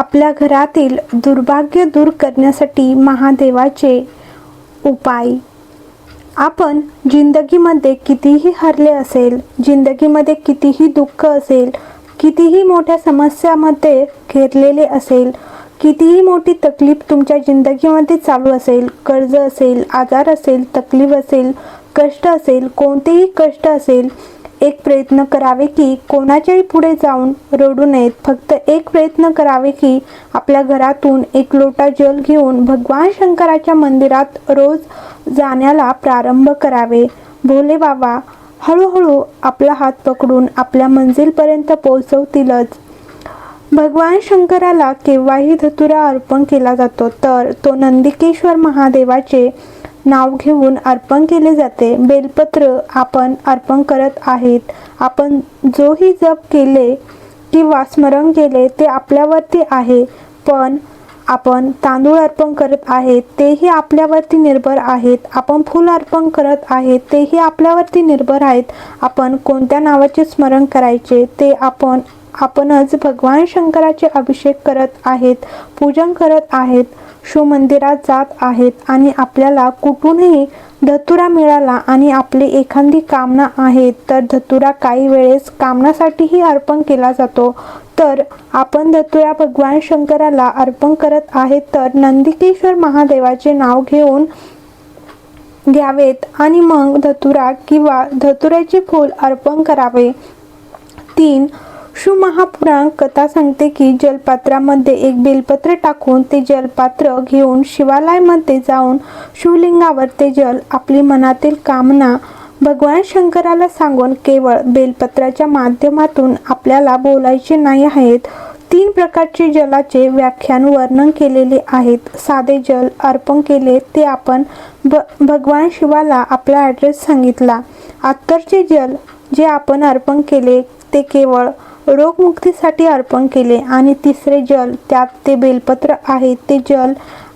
आपल्या घरातील दुर्भाग्य दूर करण्यासाठी महादेवाचे उपाय. आपण जिंदगीमध्ये कितीही हरले असेल जिंदगीमध्ये कितीही दुःख असेल कितीही मोठ्या समस्यामध्ये घेरलेले असेल कितीही मोठी तकलीफ तुमच्या जिंदगीमध्ये चालू असेल कर्ज असेल आजार असेल तकलीफ असेल कष्ट असेल कोणतेही कष्ट असेल एक प्रयत्न करावे की कोणाच्याही पुढे जाऊन रडू नयेत. फक्त एक प्रयत्न करावे की आपल्या घरातून एक लोटा जल घेऊन भगवान शंकराच्या मंदिरात रोज जाण्याला प्रारंभ करावे. भोले बाबा हळूहळू आपला हात पकडून आपल्या मंजिलपर्यंत पोहोचवतीलच. भगवान शंकराला केव्हाही धतुरा अर्पण केला जातो तर तो नंदिकेश्वर महादेवाचे नाव घेऊन अर्पण केले जाते. बेलपत्र आपण अर्पण करत आहेत. आपण जोही जप केले किंवा स्मरण केले ते आपल्यावरती आहे. पण आपण तांदूळ अर्पण करत आहेत तेही आपल्यावरती निर्भर आहेत. आपण फूल अर्पण करत आहेत तेही आपल्यावरती निर्भर आहेत. आपण कोणत्या नावाचे स्मरण करायचे ते आपण आपणच भगवान शंकराचे अभिषेक करत आहेत पूजन करत आहेत. शिवमंदिरात जात आहेत आणि आपल्याला कुठूनही धतुरा मिळाला आणि आपली एखादी कामना आहे तर धतुरा काही वेळेस कामनासाठीही अर्पण केला जातो. तर आपण धतुरा भगवान शंकराला अर्पण करत आहेत तर नंदिकेश्वर महादेवाचे नाव घेऊन घ्यावेत आणि मग धतुरा किंवा धतुऱ्याचे फूल अर्पण करावे. तीन शिवमहापुराण कथा सांगते की जलपात्रामध्ये एक बेलपत्र टाकून ते जलपात्र घेऊन शिवालयामध्ये जाऊन शिवलिंगावर ते जल आपली मनातील कामना भगवान शंकराला सांगून केवळ बेलपत्राच्या माध्यमातून आपल्याला बोलायचे नाही आहेत. तीन प्रकारचे जलाचे व्याख्यान वर्णन केलेले आहेत. साधे जल अर्पण केले ते आपण भ भगवान शिवाला आपला ॲड्रेस सांगितला. अत्तरचे जल जे आपण अर्पण केले ते केवळ रोगमुक्तीसाठी अर्पण केले. आणि तिसरे जल त्यात ते बेलपत्र आहे. ते जल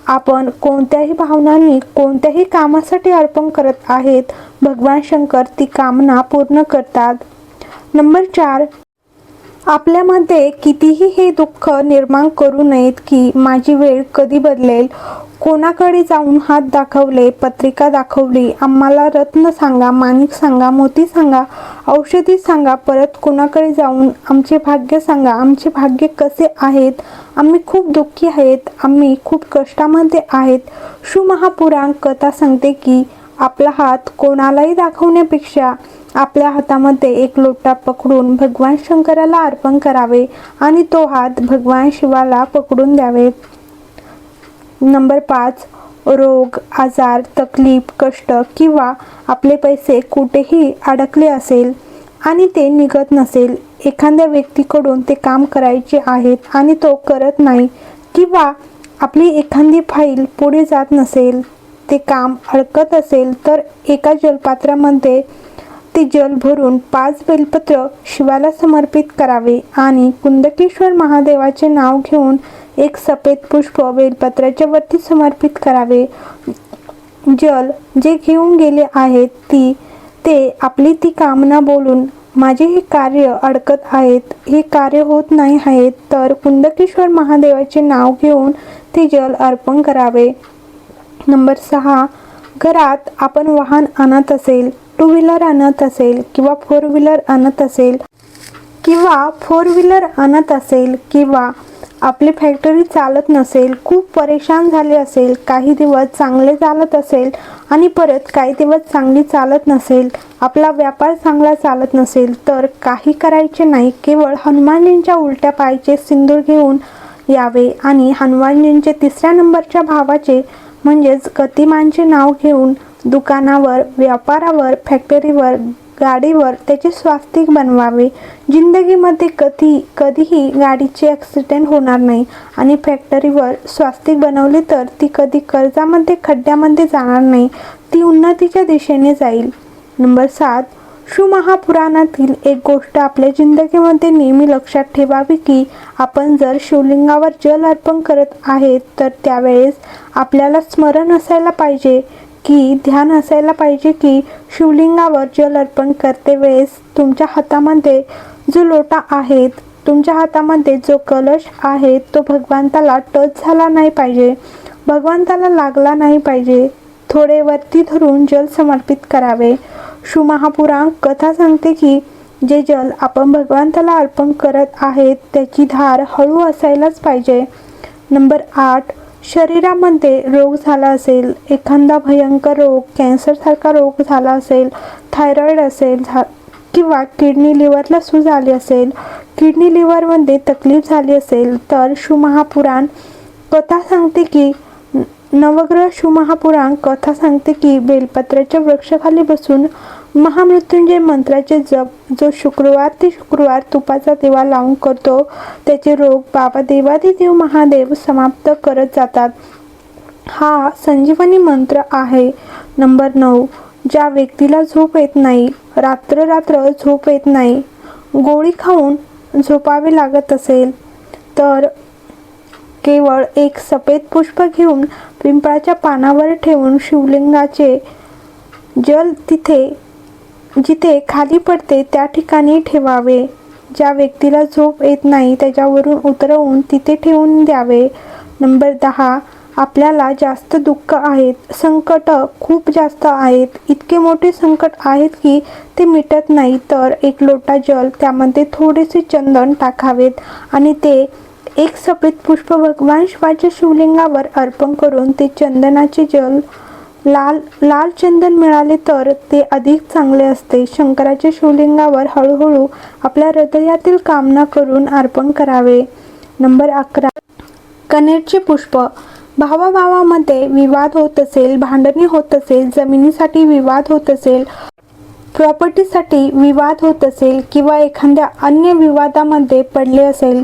आपण कोणत्याही भावनांनी कोणत्याही कामासाठी अर्पण करत आहेत. भगवान शंकर ती कामना पूर्ण करतात. नंबर चार आपल्यामध्ये कितीही हे दुःख निर्माण करू नयेत की माझी वेळ कधी बदलेल? कोणाकडे जाऊन हात दाखवले पत्रिका दाखवली? आम्हाला रत्न सांगा माणिक सांगा मोती सांगा औषधी सांगा परत कोणाकडे जाऊन आमचे भाग्य सांगा? आमचे भाग्य कसे आहेत? आम्ही खूप दुःखी आहेत आम्ही खूप कष्टामध्ये आहेत. शिवमहापुराण कथा सांगते की आपला हात कोणालाही दाखवण्यापेक्षा आपल्या हातामध्ये एक लोटा पकडून भगवान शंकराला अर्पण करावे आणि तो हात भगवान शिवाला पकडून द्यावे. नंबर पाच रोग आजार तकलीफ कष्ट किंवा आपले पैसे कुठेही अडकले असेल आणि ते निघत नसेल एखाद्या व्यक्तीकडून ते काम करायचे आहेत आणि तो करत नाही किंवा आपली एखादी फाईल पुढे जात नसेल ते काम अडकत असेल तर एका जलपात्रामध्ये ते जल भरून पाच बेलपत्र शिवाला समर्पित करावे आणि कुंदकेश्वर महादेवाचे नाव घेऊन एक सफेद पुष्प बेलपत्राच्या वरती समर्पित करावे. जल जे घेऊन गेले आहेत ती ते आपली ती कामना बोलून माझे हे कार्य अडकत आहेत हे कार्य होत नाही आहेत तर कुंदकेश्वर महादेवाचे नाव घेऊन ते जल अर्पण करावे. नंबर सहा घरात आपण वाहन आणत असेल टू व्हीलर आणत असेल किंवा फोर व्हीलर आणत असेल किंवा फोर व्हीलर आणत असेल किंवा आपली फॅक्टरी चालत नसेल खूप परेशान झाले असेल काही दिवस चांगले चालत असेल आणि परत काही दिवस चांगली चालत नसेल आपला व्यापार चांगला चालत नसेल तर काही करायचे नाही केवळ हनुमानजींच्या उलट्या पायाचे सिंदूर घेऊन यावे. आणि हनुमानजींचे तिसऱ्या नंबरच्या भावाचे म्हणजेच गतिमानचे नाव घेऊन दुकानावर व्यापारावर फॅक्टरीवर गाडीवर त्याचे स्वास्तिक बनवावे. जिंदगीमध्ये कधी कधीही गाडीचे ॲक्सिडेंट होणार नाही आणि फॅक्टरीवर स्वास्तिक बनवले तर ती कधी कर्जामध्ये खड्ड्यामध्ये जाणार नाही. ती उन्नतीच्या दिशेने जाईल. नंबर सात शिवमहापुराणातील एक गोष्ट आपल्या जिंदगीमध्ये नेहमी लक्षात ठेवावी की आपण जर शिवलिंगावर जल अर्पण करत आहेत तर त्यावेळेस आपल्याला स्मरण असायला पाहिजे की ध्यान असायला पाहिजे की शिवलिंगावर जल अर्पण करते वेळेस तुमच्या हातामध्ये जो लोटा आहेत तुमच्या हातामध्ये जो कलश आहे तो भगवंताला टच झाला नाही पाहिजे. भगवंताला लागला नाही पाहिजे. थोडे वरती धरून जल समर्पित करावे. शिवमहापुराण कथा सांगते की जे जल आपण भगवंताला अर्पण करत आहेत त्याची धार हळू असायलाच पाहिजे. नंबर आठ शरीरामध्ये रोग झाला असेल एखादा भयंकर रोग कॅन्सरसारखा रोग झाला असेल थायरॉईड असेल झा किंवा किडनी लिव्हरला सूज आली असेल किडनी लिव्हरमध्ये तकलीफ झाली असेल तर शुमहापुराण कथा सांगते की नवग्रह शिवमहापुराण कथा सांगते की बेलपत्राच्या वृक्षाखाली बसून महामृत्युंजय मंत्राचे जप जो शुक्रवार ते शुक्रवार तुपाचा दिवा लावून करतो त्याचे रोग बाबा देवादिदेव महादेव समाप्त करत जातात. हा संजीवनी मंत्र आहे. नंबर नऊ ज्या व्यक्तीला झोप येत नाही रात्र रात्र झोप येत नाही गोळी खाऊन झोपावे लागत असेल तर केवळ एक सफेद पुष्प घेऊन पिंपळाच्या पानावर ठेवून शिवलिंगाचे जल तिथे जिथे खाली पडते त्या ठिकाणी ठेवावे. ज्या व्यक्तीला झोप येत नाही त्याच्यावरून उतरवून तिथे ठेवून द्यावे. नंबर दहा आपल्याला जास्त दुःख आहेत. संकट खूप जास्त आहेत. इतके मोठे संकट आहेत की ते मिटत नाही. तर एक लोटा जल त्यामध्ये थोडेसे चंदन टाकावेत आणि ते एक सफेद पुष्प भगवान शिवाच्या शिवलिंगावर अर्पण करून ते चंदनाचे जल लाल लाल चंदन मिळाले तर ते अधिक चांगले असते. शंकराच्या शिवलिंगावर हळूहळू आपल्या हृदयातील कामना करून अर्पण करावे. नंबर अकरा. कनेरचे पुष्प. भावाभावामध्ये विवाद होत असेल भांडणे होत असेल जमिनीसाठी विवाद होत असेल प्रॉपर्टीसाठी विवाद होत असेल किंवा एखाद्या अन्य विवादामध्ये पडले असेल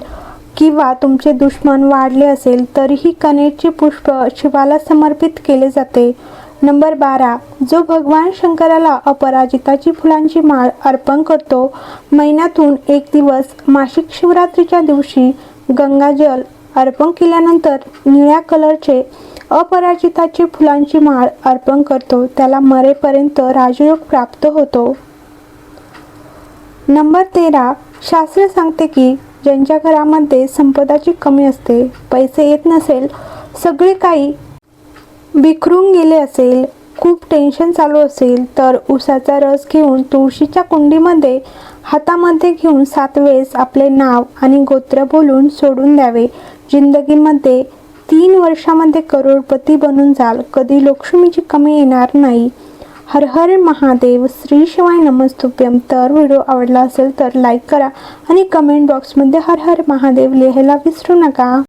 किंवा तुमचे दुश्मन वाढले असेल तरीही कनेरचे पुष्प शिवाला समर्पित केले जाते. नंबर बारा. जो भगवान शंकराला अपराजिताची फुलांची माळ अर्पण करतो महिन्यातून एक दिवस मासिक शिवरात्रीच्या दिवशी गंगाजल अर्पण केल्यानंतर निळ्या कलरचे अपराजिताची फुलांची माळ अर्पण करतो त्याला मरेपर्यंत राजयोग प्राप्त होतो. नंबर तेरा. शास्त्र सांगते की ज्यांच्या घरामध्ये संपदाची कमी असते पैसे येत नसेल सगळे काही बिखरून गेले असेल खूप टेन्शन चालू असेल तर उसाचा रस घेऊन तुळशीच्या कुंडीमध्ये हातामध्ये घेऊन सात वेळेस आपले नाव आणि गोत्र बोलून सोडून द्यावे. जिंदगीमध्ये तीन वर्षामध्ये करोडपती बनून जाल कधी लक्ष्मीची कमी येणार नाही. हर हर महादेव. श्री शिवाय नमस्तुभ्यम तर व्हिडिओ आवडला असेल तर लाईक करा आणि कमेंट बॉक्समध्ये हर हर महादेव लिहायला विसरू नका.